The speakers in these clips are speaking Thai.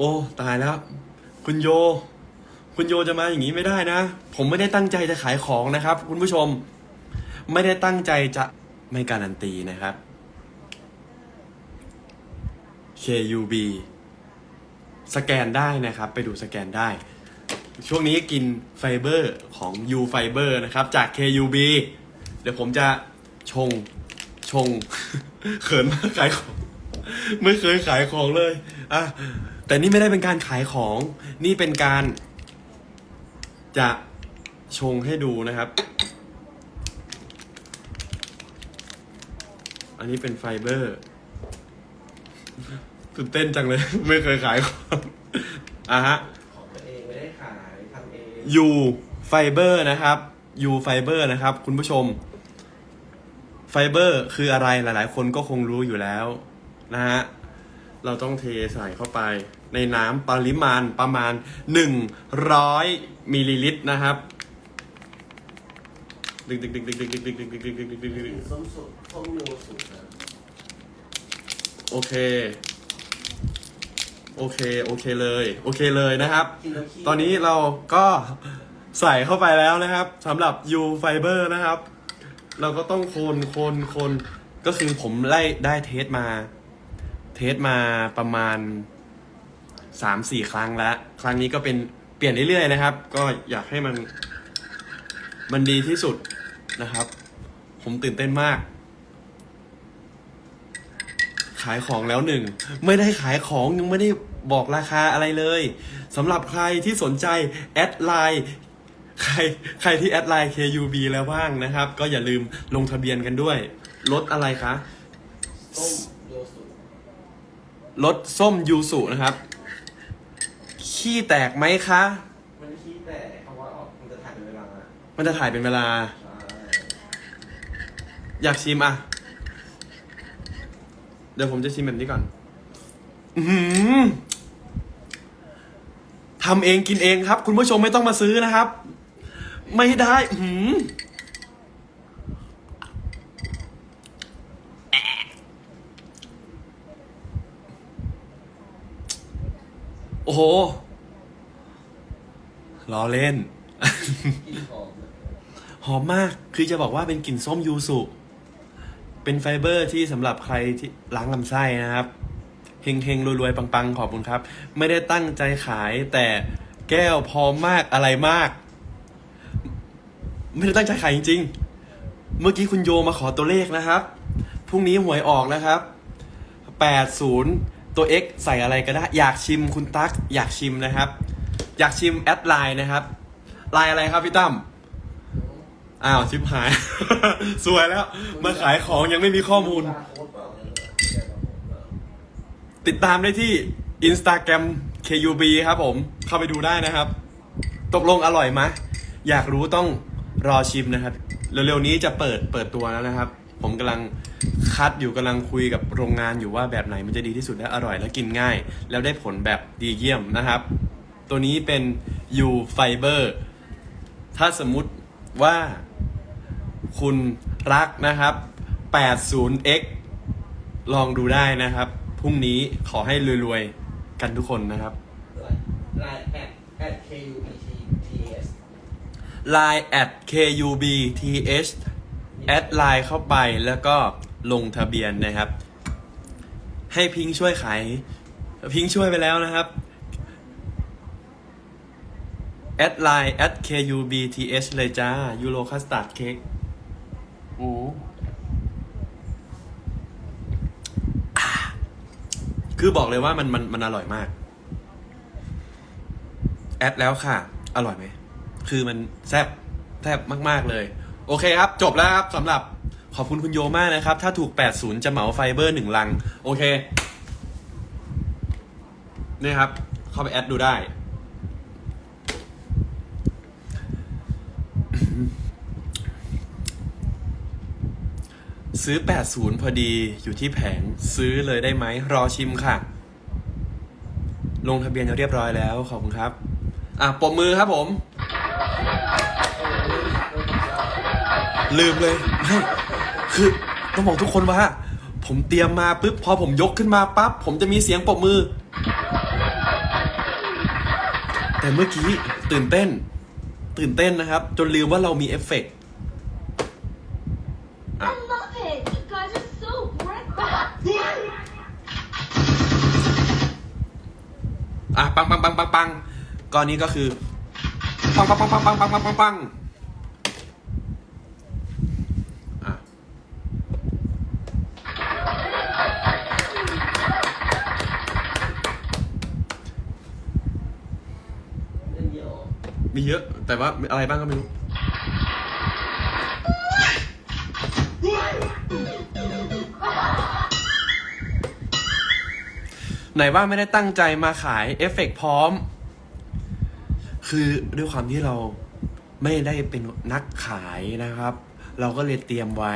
อ้ ตายแล้ว คุณโย คุณโยจะมาอย่างนี้ไม่ได้นะ ผมไม่ได้ตั้งใจจะขายของนะครับ คุณผู้ชม ไม่ได้ตั้งใจจะไม่การันตีนะครับ KUB สแกนได้นะครับ ไปดูสแกนได้ ช่วงนี้กินไฟเบอร์ของ U Fiber นะครับ จาก KUB เดี๋ยวผมจะชง ชง เขินมากขายของ ไม่เคยขายของเลย อะ แต่นี่ไม่ได้เป็นการขายของ นี่เป็นการ จะชงให้ดูนะครับ อันนี้เป็นไฟเบอร์ตื่นเต้นจังเลย ไม่เคยขายของอะฮะของตัวเองไม่ได้ขายทำเองยูไฟเบอร์นะครับยูไฟเบอร์นะครับ คุณผู้ชม ไฟเบอร์คืออะไรหลาย ๆ คนก็คงรู้อยู่แล้วนะฮะ เราต้องเทใส่เข้าไปในน้ำปริมาณประมาณ 100มิลลิลิตรนะครับดึกดึกดึกดึกดึกดึกดึกดึกดึกดึกดึกดึกดึกดึกส้มสุกส้มโยสุกโอเค โอเค โอเคเลย โอเคเลยนะครับ ตอนนี้เราก็ใส่เข้าไปแล้วนะครับสำหรับ U Fiber นะครับ เราก็ต้องคนคนคนก็คือผมไล่ได้เทสมา ทสมาประมาณสามสี่ครั้งแล้ว ครั้งนี้ก็เป็นเปลี่ยนเรื่อยๆนะครับ ก็อยากให้มัน มันดีที่สุดนะครับ ผมตื่นเต้นมาก ขายของแล้วหนึ่ง ไม่ได้ขายของยังไม่ได้บอกราคาอะไรเลยสำหรับใครที่สนใจแอดไลน์ใครใครที่แอดไลน์ KUB แล้วบ้างนะครับ ก็อย่าลืมลงทะเบียนกันด้วยรถอะไรคะ ส้มโยสุรถส้มยูสุนะครับ ขี้แตกไหมคะ มันขี้แต่เพราะว่าออกมันจะถ่ายเป็นเวลาอะมันจะถ่ายเป็นเวลาใช่อยากชิมอะ เดี๋ยวผมจะชิมแบบนี้ก่อน อือหือทำเองกินเองครับ คุณผู้ชมไม่ต้องมาซื้อนะครับ ไม่ได้ อื้อหือ อ้โหล้อเล่น หอมมาก คือจะบอกว่าเป็นกลิ่นส้มยูสุ เป็นไฟเบอร์ที่สำหรับใครที่ล้างลำไส้นะครับเฮงเฮงๆ รวยๆ ปังๆ ขอบคุณครับ ไม่ได้ตั้งใจขายแต่แก้วพอมากอะไรมาก ไม่ได้ตั้งใจขายจริง ๆ เมื่อกี้คุณโยมาขอตัวเลขนะครับ พรุ่งนี้หวยออกนะครับ80 ตัว X ใส่อะไรก็ได้ อยากชิมคุณตั๊กอยากชิมนะครับ อยากชิมแอดไลน์นะครับไลน์อะไรครับพี่ตั้มอ้าวชิบหาย สวยแล้ว มาขายของยังไม่มีข้อมูล ติดตามได้ที่ Instagram KUB ครับผม เข้าไปดูได้นะครับ ตกลงอร่อยไหมอยากรู้ต้องรอชิมนะครับ เร็วๆนี้จะเปิดเปิดตัวแล้วนะครับ ผมกำลัง คัดอยู่กำลังคุยกับโรงงานอยู่ว่าแบบไหนมันจะดีที่สุดและอร่อยและกินง่าย แล้วได้ผลแบบดีเยี่ยมนะครับ ตัวนี้เป็น U Fiber ถ้าสมมุติว่าคุณรักนะครับ 80x ลองดูได้นะครับ พรุ่งนี้ขอให้รวยๆ กันทุกคนนะครับไลน์แอดแอด K U B T T S Line at KUBTH แอดไลน์เข้าไปแล้วก็ ลงทะเบียนนะครับ ให้พิงค์ช่วยขายพิงค์ช่วยไปแล้วนะครับแอดไลน์ at KUBTH เลยจ้า ยูโรคัสตาร์ดเค้กโอ้อ่าคือบอกเลยว่ามันมันมันอร่อยมาก แอดแล้วค่ะ อร่อยไหม คือมันแซบแซบมาก ๆ เลย โอเคครับ จบแล้วครับสำหรับ ขอบคุณคุณโยมากนะครับ ถ้าถูก 80 จะเหมาไฟเบอร์หนึ่งลัง โอเค นี่ครับ เข้าไปแอดดูได้ ซื้อ 80 พอดีอยู่ที่แผงซื้อเลยได้ไหม รอชิมค่ะ ลงทะเบียนเรียบร้อยแล้ว ขอบคุณครับ อะปมมือครับผม ลืมเลยไม่ คือต้องบอกทุกคนว่า ผมเตรียมมาปุ๊บพอผมยกขึ้นมาปั๊บผมจะมีเสียงปรบมือ แต่เมื่อกี้ตื่นเต้น ตื่นเต้นนะครับ จนลืมว่าเรามีเอฟเฟกต์อะปังปังปังปังปังก้อนนี้ก็คือปังปังปังปังปังปังปังปังปังอะ เล่นเยอะ มี เยอะ แต่ว่าอะไรบ้างก็ไม่รู้ ไหนว่าไม่ได้ตั้งใจมาขายเอฟเฟกต์พร้อม คือด้วยความที่เราไม่ได้เป็นนักขายนะครับ เราก็เลยเตรียมไว้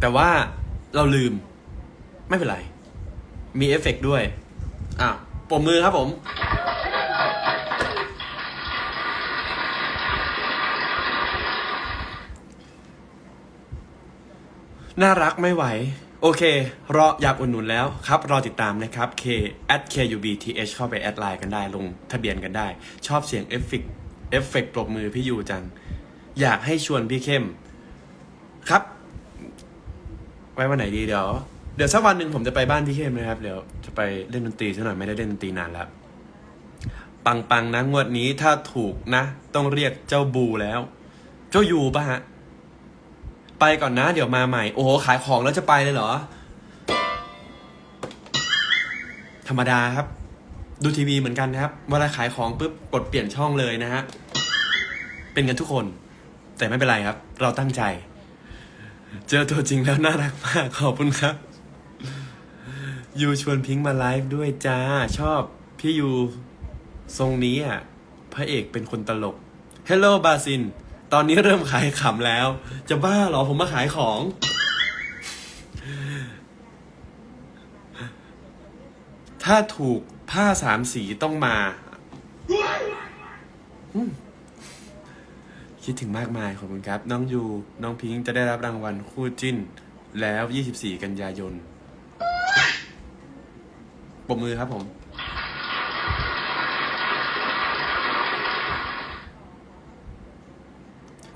แต่ว่าเราลืม ไม่เป็นไร มีเอฟเฟกต์ด้วย อะปมมือครับผม น่ารักไม่ไหว โอเค รออยากอุดหนุนแล้วครับ รอติดตามนะครับ k at kubth เข้าไปแอดไลน์กันได้ลงทะเบียนกันได้ ชอบเสียงเอฟเฟกเอฟเฟกต์ปรบมือพี่ยูจัง อยากให้ชวนพี่เข้ม ครับ ไว้วันไหนดีเดี๋ยว เดี๋ยวสักวันหนึ่งผมจะไปบ้านพี่เข้มนะครับ เดี๋ยวจะไปเล่นดนตรีสักหน่อยไม่ได้เล่นดนตรีนานแล้ว ปังปังๆนะงวดนี้ถ้าถูกนะ ต้องเรียกเจ้าบูแล้ว เจ้ายูป่ะฮะ ไปก่อนนะ เดี๋ยวมาใหม่ โอ้โห ขายของแล้วจะไปเลยเหรอ ธรรมดาครับ ดูทีวีเหมือนกันนะครับ เวลาขายของปุ๊บกดเปลี่ยนช่องเลยนะฮะ เป็นกันทุกคน แต่ไม่เป็นไรครับ เราตั้งใจ เจอตัวจริงแล้วน่ารักมาก ขอบคุณครับยูชวนพิงค์มาไลฟ์ด้วยจ้า ชอบพี่ยูทรงนี้อะ พระเอกเป็นคนตลก Hello บาซิน ตอนนี้เริ่มขายขำแล้ว จะบ้าเหรอผมมาขายของ ถ้าถูกผ้าสามสีต้องมา คิดถึงมากมายขอบคุณครับ น้องยู น้องพิงค์จะได้รับรางวัลคู่จิ้น แล้ว 24 กันยายนปรบมือครับผม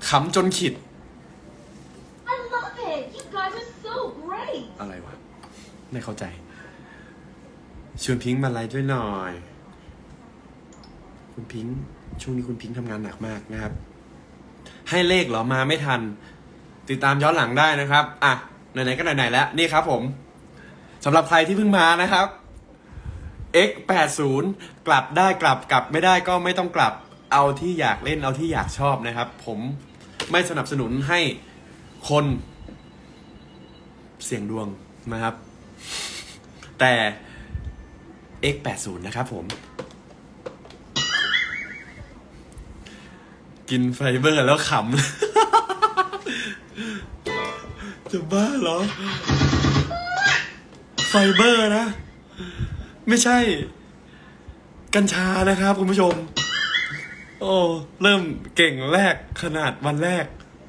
ขำจนขิด I love it. You guys are so great. อะไรวะ ไม่เข้าใจ ชวนพิงค์มาไลฟ์ด้วยหน่อย คุณพิงค์ช่วงนี้คุณพิงค์ทำงานหนักมากนะครับ ให้เลขเหรอมาไม่ทัน ติดตามย้อนหลังได้นะครับ อะ ไหนๆก็ไหนๆแล้ว นี่ครับผมสำหรับใครที่เพิ่งมานะครับ x 8 0กลับได้กลับกลับไม่ได้ก็ไม่ต้องกลับ เอาที่อยากเล่นเอาที่อยากชอบนะครับ ผม ไม่สนับสนุนให้คนเสี่ยงดวงนะครับ แต่ x 8 0 นะครับผม กินไฟเบอร์แล้วขำ จะบ้าเหรอ ไฟเบอร์นะ ไม่ใช่ กัญชานะครับคุณผู้ชม โอ้เริ่มเก่งแรกขนาดวันแรก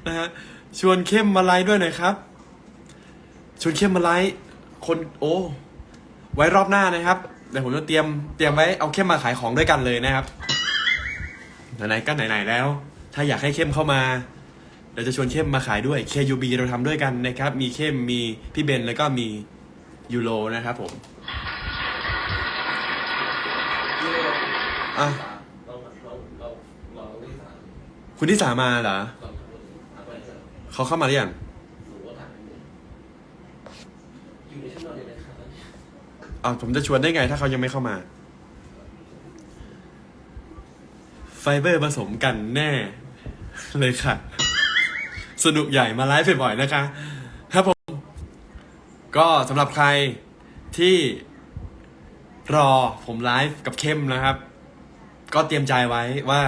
นะฮะชวนเข้มมาไลฟ์ด้วยหน่อยครับ ชวนเข้มมาไลฟ์คนโอ้ไว้รอบหน้านะครับเดี๋ยวผมจะเตรียมเตรียมไว้เอาเข้มมาขายของด้วยกันเลยนะครับไหนๆก็ไหนๆแล้ว ถ้าอยากให้เข้มเข้ามาเดี๋ยวจะชวนเข้มมาขายด้วย KUB เราทำด้วยกันนะครับ มีเข้มมีพี่เบนแล้วก็มียูโรนะครับผมอะ เราเราเราเราที่สาม คุณที่สามาเหรอเขาเข้ามาหรือยังหนูก็ถามอยู่อยู่ในชั่วโมงเดียวนะครับอ่าผมจะชวนได้ไง ถ้าเขายังไม่เข้ามา ไฟเบอร์ผสมกันแน่ เลยค่ะ สนุกใหญ่มาไลฟ์บ่อยๆนะคะครับผม ก็สำหรับใครที่รอผมไลฟ์กับเข้มนะครับ ก็เตรียมใจไว้ว่า